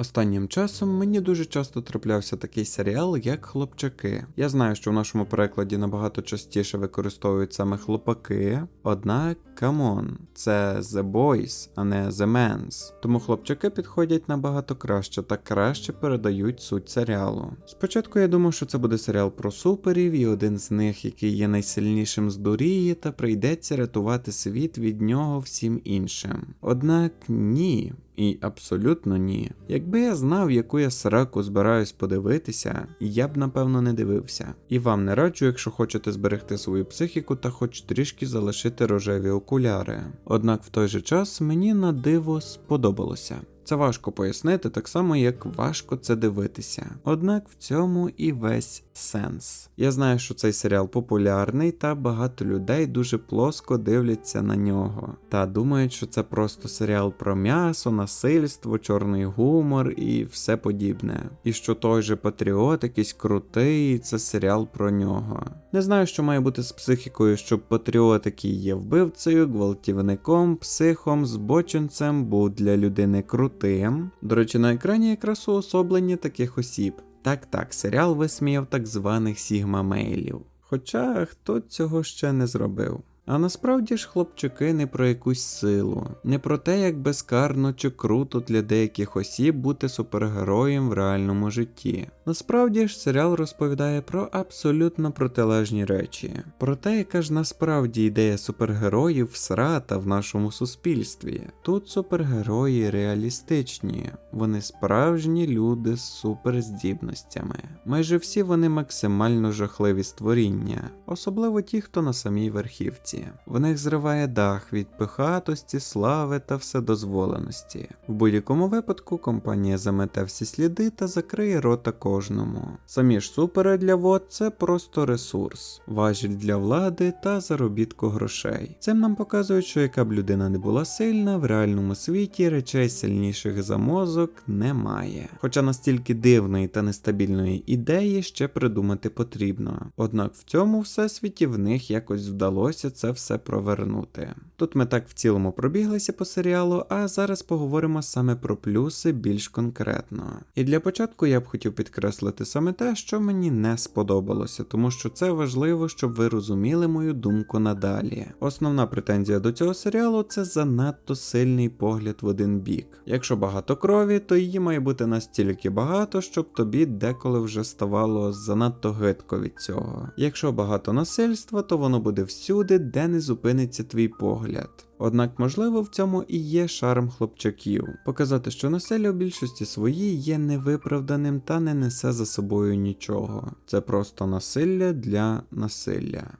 Останнім часом мені дуже часто траплявся такий серіал, як хлопчаки. Я знаю, що в нашому перекладі набагато частіше використовують саме хлопаки, однак камон, це The Boys, а не The Men's. Тому хлопчаки підходять набагато краще та краще передають суть серіалу. Спочатку я думав, що це буде серіал про суперів, і один з них, який є найсильнішим з дуріє, та прийдеться рятувати світ від нього всім іншим. Однак ні. І абсолютно ні. Якби я знав, яку я сраку збираюсь подивитися, я б напевно не дивився. І вам не раджу, якщо хочете зберегти свою психіку та хоч трішки залишити рожеві окуляри. Однак в той же час мені на диво сподобалося. Це важко пояснити, так само як важко це дивитися. Однак в цьому і весь сенс. Я знаю, що цей серіал популярний, та багато людей дуже плоско дивляться на нього. Та думають, що це просто серіал про м'ясо, насильство, чорний гумор і все подібне. І що той же Патріот якийсь крутий, це серіал про нього. Не знаю, що має бути з психікою, щоб патріот, який є вбивцею, гвалтівником, психом, збочинцем, був для людини крутим. До речі, на екрані якраз уособлення таких осіб. Так, так, серіал висміяв так званих Сігма Мейлів. Хоча хто цього ще не зробив. А насправді ж хлопчики не про якусь силу, не про те, як безкарно чи круто для деяких осіб бути супергероєм в реальному житті. Насправді ж серіал розповідає про абсолютно протилежні речі, про те, яка ж насправді ідея супергероїв всрата в нашому суспільстві. Тут супергерої реалістичні, вони справжні люди з суперздібностями. Майже всі вони максимально жахливі створіння, особливо ті, хто на самій верхівці. В них зриває дах від пихатості, слави та вседозволеності. В будь-якому випадку компанія замете всі сліди та закриє рота кожному. Самі ж супери для вод це просто ресурс, важіль для влади та заробітку грошей. Цим нам показують, що яка б людина не була сильна, в реальному світі речей сильніших за мозок немає. Хоча настільки дивної та нестабільної ідеї ще придумати потрібно. Однак в цьому всесвіті в них якось вдалося це все провернути. Тут ми так в цілому пробіглися по серіалу, а зараз поговоримо саме про плюси більш конкретно. І для початку я б хотів підкреслити саме те, що мені не сподобалося, тому що це важливо, щоб ви розуміли мою думку надалі. Основна претензія до цього серіалу це занадто сильний погляд в один бік. Якщо багато крові, то її має бути настільки багато, щоб тобі деколи вже ставало занадто гидко від цього. Якщо багато насильства, то воно буде всюди, де не зупиниться твій погляд. Однак, можливо, в цьому і є шарм хлопчаків показати, що насилля в більшості своїй є невиправданим та не несе за собою нічого. Це просто насилля для насилля.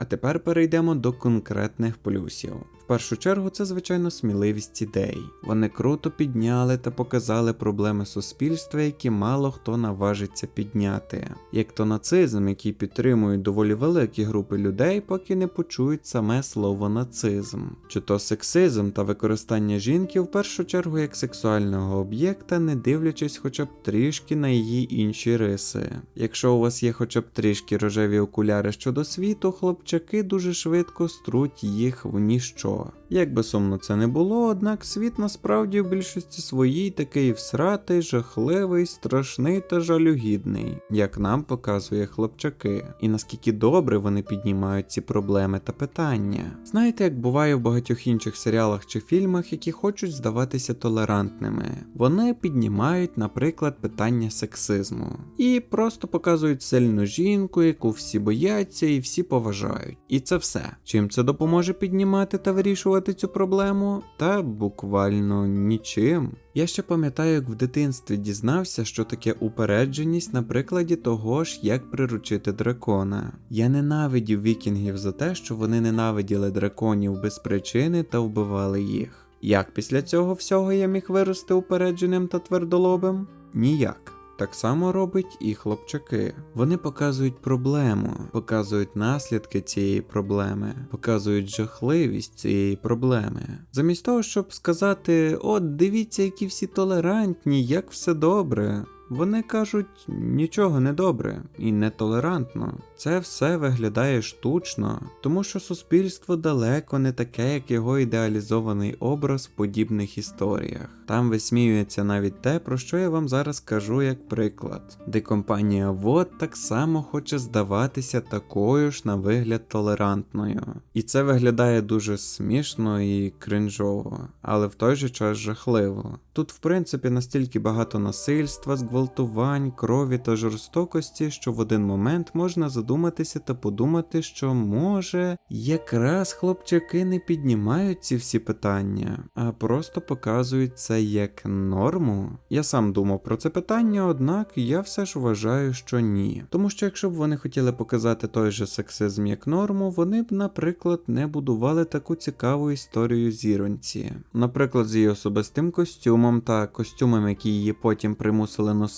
А тепер перейдемо до конкретних плюсів. В першу чергу це звичайно сміливість ідей. Вони круто підняли та показали проблеми суспільства, які мало хто наважиться підняти, як то нацизм, який підтримують доволі великі групи людей, поки не почують саме слово нацизм, чи то сексизм та використання жінки в першу чергу як сексуального об'єкта, не дивлячись хоча б трішки на її інші риси. Якщо у вас є хоча б трішки рожеві окуляри щодо світу, хлопчаки дуже швидко струть їх в ніщо. Як би сумно це не було, однак світ насправді в більшості своїй такий всратий, жахливий, страшний та жалюгідний, як нам показує хлопчаки, і наскільки добре вони піднімають ці проблеми та питання. Знаєте, як буває в багатьох інших серіалах чи фільмах, які хочуть здаватися толерантними, вони піднімають, наприклад, питання сексизму і просто показують сильну жінку, яку всі бояться і всі поважають. І це все. Чим це допоможе піднімати та вирішувати цю проблему? Та буквально нічим. Я ще пам'ятаю, як в дитинстві дізнався, що таке упередженість на прикладі того ж, як приручити дракона. Я ненавидів вікінгів за те, що вони ненавиділи драконів без причини та вбивали їх. Як після цього всього я міг вирости упередженим та твердолобим? Ніяк. Так само робить і хлопчаки. Вони показують проблему, показують наслідки цієї проблеми, показують жахливість цієї проблеми. Замість того, щоб сказати: от дивіться, які всі толерантні, як все добре. Вони кажуть нічого не добре і нетолерантно. Це все виглядає штучно, тому що суспільство далеко не таке, як його ідеалізований образ в подібних історіях. Там висміюється навіть те, про що я вам зараз кажу як приклад, де компанія ВОД так само хоче здаватися такою ж на вигляд толерантною. І це виглядає дуже смішно і кринжово, але в той же час жахливо. Тут, в принципі, настільки багато насильства, зґвалтувань, крові та жорстокості, що в один момент можна задуматися та подумати, що може якраз хлопчаки не піднімають ці всі питання, а просто показують це як норму. Я сам думав про це питання, однак я все ж вважаю, що ні. Тому що якщо б вони хотіли показати той же сексизм як норму, вони б, наприклад, не будували таку цікаву історію зіронці. Наприклад, з її особистим костюмом та костюмом, які її потім примусили носити.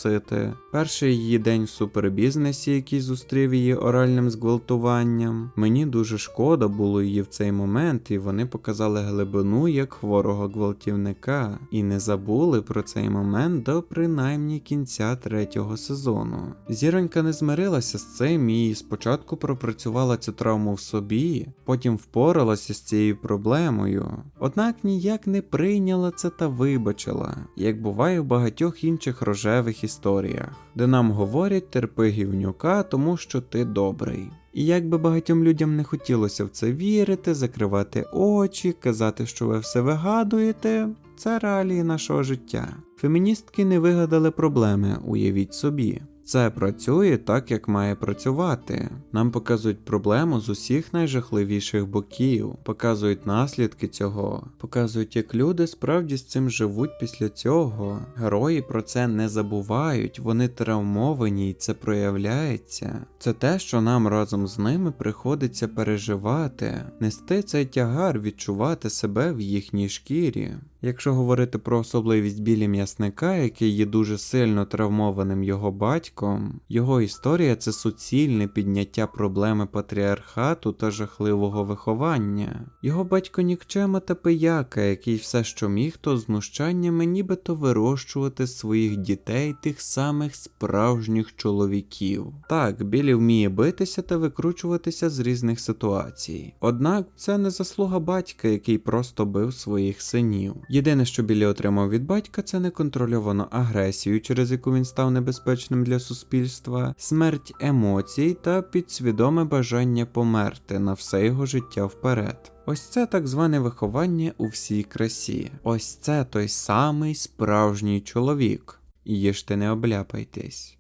Перший її день в супербізнесі, який зустрів її оральним зґвалтуванням. Мені дуже шкода було її в цей момент, і вони показали глибину як хворого гвалтівника, і не забули про цей момент до принаймні кінця третього сезону. Зіронька не змирилася з цим і спочатку пропрацювала цю травму в собі, потім впоралася з цією проблемою, однак ніяк не прийняла це та вибачила, як буває в багатьох інших рожевих історіях, де нам говорять терпи гівнюка, тому що ти добрий. І як би багатьом людям не хотілося в це вірити, закривати очі, казати, що ви все вигадуєте, це реалії нашого життя. Феміністки не вигадали проблеми, уявіть собі. Це працює так, як має працювати. Нам показують проблему з усіх найжахливіших боків, показують наслідки цього, показують, як люди справді з цим живуть після цього. Герої про це не забувають, вони травмовані і це проявляється. Це те, що нам разом з ними приходиться переживати, нести цей тягар, відчувати себе в їхній шкірі. Якщо говорити про особливість білі м'ясника, який є дуже сильно травмованим його батьком, його історія це суцільне підняття проблеми патріархату та жахливого виховання. Його батько нікчема та пияка, який все, що міг, то знущаннями нібито вирощувати своїх дітей тих самих справжніх чоловіків. Так, білі вміє битися та викручуватися з різних ситуацій. Однак це не заслуга батька, який просто бив своїх синів. Єдине, що Білі отримав від батька, це неконтрольовану агресію, через яку він став небезпечним для суспільства, смерть емоцій та підсвідоме бажання померти на все його життя вперед. Ось це так зване виховання у всій красі. Ось це той самий справжній чоловік. Їжте не обляпайтесь.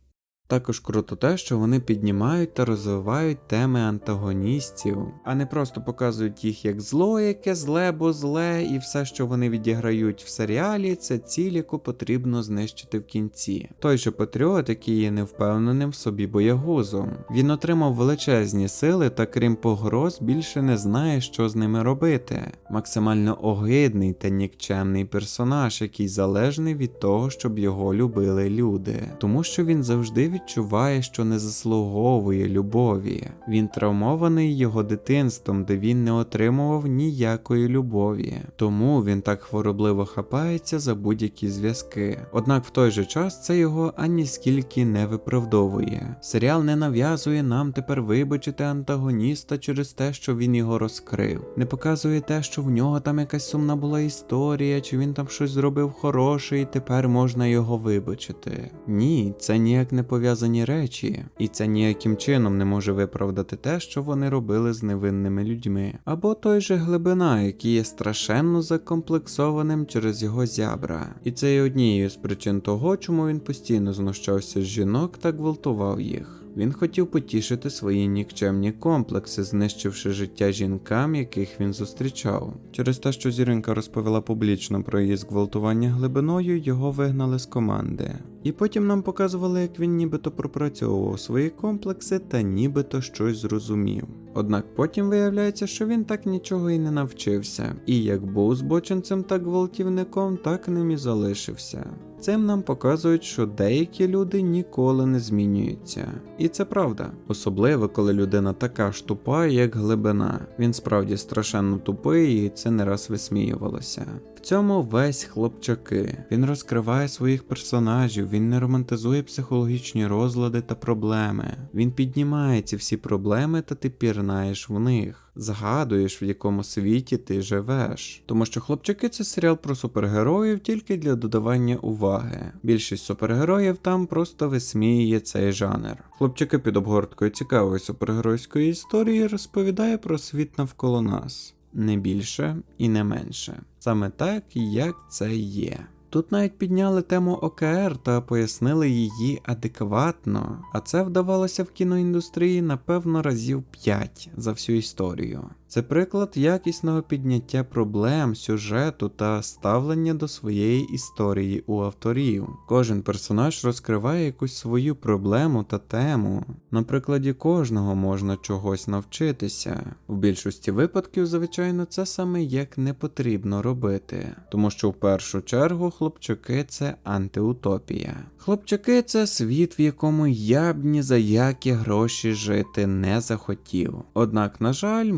Також круто те, що вони піднімають та розвивають теми антагоністів, а не просто показують їх як зло, яке зле, бо зле, і все, що вони відіграють в серіалі, це ціль, яку потрібно знищити в кінці. Той же Патріот, який є невпевненим в собі боягузом. Він отримав величезні сили та крім погроз, більше не знає, що з ними робити. Максимально огидний та нікчемний персонаж, який залежний від того, щоб його любили люди, тому що він завжди відчуває, що не заслуговує любові. Він травмований його дитинством, де він не отримував ніякої любові, тому він так хворобливо хапається за будь-які зв'язки. Однак в той же час це його ані скільки не виправдовує. Серіал не нав'язує нам тепер вибачити антагоніста через те, що він його розкрив, не показує те, що в нього там якась сумна була історія, чи він там щось зробив хороше, і тепер можна його вибачити. Ні, це ніяк не пов'язані речі, і це ніяким чином не може виправдати те, що вони робили з невинними людьми. Або той же глибина, який є страшенно закомплексованим через його зябра. І це є однією з причин того, чому він постійно знущався з жінок та гвалтував їх. Він хотів потішити свої нікчемні комплекси, знищивши життя жінкам, яких він зустрічав. Через те, що зіринка розповіла публічно про її зґвалтування глибиною, його вигнали з команди. І потім нам показували, як він нібито пропрацьовував свої комплекси та нібито щось зрозумів. Однак потім виявляється, що він так нічого і не навчився, і як був збочинцем та гвалтівником, так ним і залишився. Цим нам показують, що деякі люди ніколи не змінюються. І це правда. Особливо, коли людина така ж тупа, як глибина. Він справді страшенно тупий, і це не раз висміювалося. Цьому весь хлопчаки. Він розкриває своїх персонажів, він не романтизує психологічні розлади та проблеми. Він піднімає ці всі проблеми, та ти пірнаєш в них. Згадуєш, в якому світі ти живеш. Тому що хлопчаки це серіал про супергероїв тільки для додавання уваги. Більшість супергероїв там просто висміює цей жанр. Хлопчаки під обгорткою цікавої супергеройської історії розповідає про світ навколо нас. Не більше і не менше. Саме так, як це є. Тут навіть підняли тему ОКР та пояснили її адекватно, а це вдавалося в кіноіндустрії напевно разів 5 за всю історію. Це приклад якісного підняття проблем, сюжету та ставлення до своєї історії у авторів. Кожен персонаж розкриває якусь свою проблему та тему. На прикладі кожного можна чогось навчитися. В більшості випадків, звичайно, це саме як не потрібно робити, тому що в першу чергу хлопчаки це антиутопія. Хлопчаки це світ, в якому я б ні за які гроші жити не захотів. Однак, на жаль,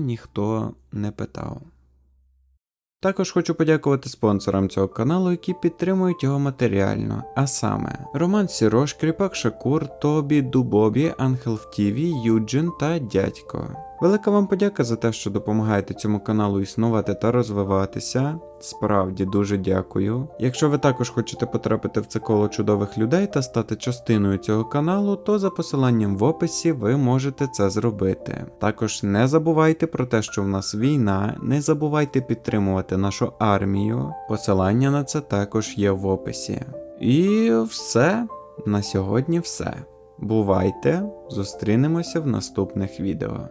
ніхто не питав. Також хочу подякувати спонсорам цього каналу, які підтримують його матеріально, а саме Роман Сірош, Кріпак Шакур, Тобі, Дубобі, Ангел в Тіві, Юджин та Дядько. Велика вам подяка за те, що допомагаєте цьому каналу існувати та розвиватися. Справді дуже дякую. Якщо ви також хочете потрапити в це коло чудових людей та стати частиною цього каналу, то за посиланням в описі ви можете це зробити. Також не забувайте про те, що в нас війна, не забувайте підтримувати нашу армію. Посилання на це також є в описі. І все. На сьогодні все. Бувайте, зустрінемося в наступних відео.